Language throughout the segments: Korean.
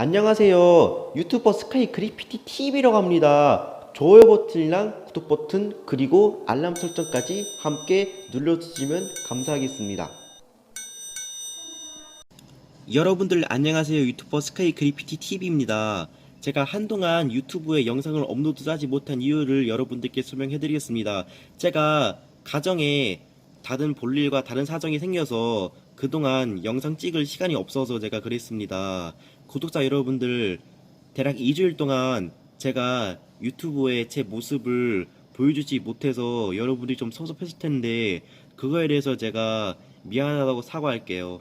안녕하세요. 유튜버 스카이 그리피티 TV라고 합니다. 좋아요 버튼이랑 구독 버튼 그리고 알람 설정까지 함께 눌러주시면 감사하겠습니다. 여러분들 안녕하세요. 유튜버 스카이 그리피티 TV입니다. 제가 한동안 유튜브에 영상을 업로드하지 못한 이유를 여러분들께 설명해드리겠습니다. 제가 가정에 다른 볼일과 다른 사정이 생겨서 그동안 영상 찍을 시간이 없어서 제가 그랬습니다. 구독자 여러분들 대략 2주일 동안 제가 유튜브에 제 모습을 보여주지 못해서 여러분들이 좀 섭섭했을 텐데 그거에 대해서 제가 미안하다고 사과할게요.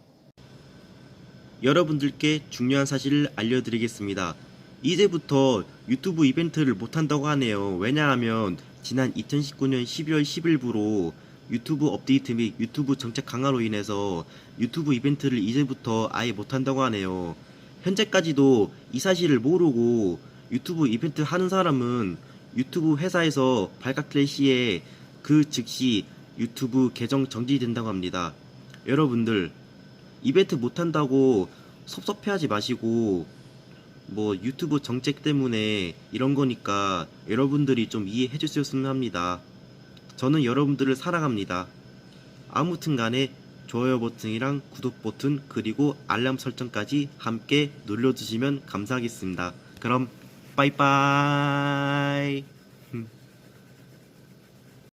여러분들께 중요한 사실을 알려드리겠습니다. 이제부터 유튜브 이벤트를 못한다고 하네요. 왜냐하면 지난 2019년 12월 10일부로 유튜브 업데이트 및 유튜브 정책 강화로 인해서 유튜브 이벤트를 이제부터 아예 못한다고 하네요. 현재까지도 이 사실을 모르고 유튜브 이벤트 하는 사람은 유튜브 회사에서 발각될 시에 그 즉시 유튜브 계정 정지된다고 합니다. 여러분들 이벤트 못한다고 섭섭해하지 마시고 뭐 유튜브 정책 때문에 이런 거니까 여러분들이 좀 이해해 주셨으면 합니다. 저는 여러분들을 사랑합니다. 아무튼 간에 좋아요 버튼이랑 구독 버튼 그리고 알람 설정까지 함께 눌러주시면 감사하겠습니다. 그럼 빠이빠이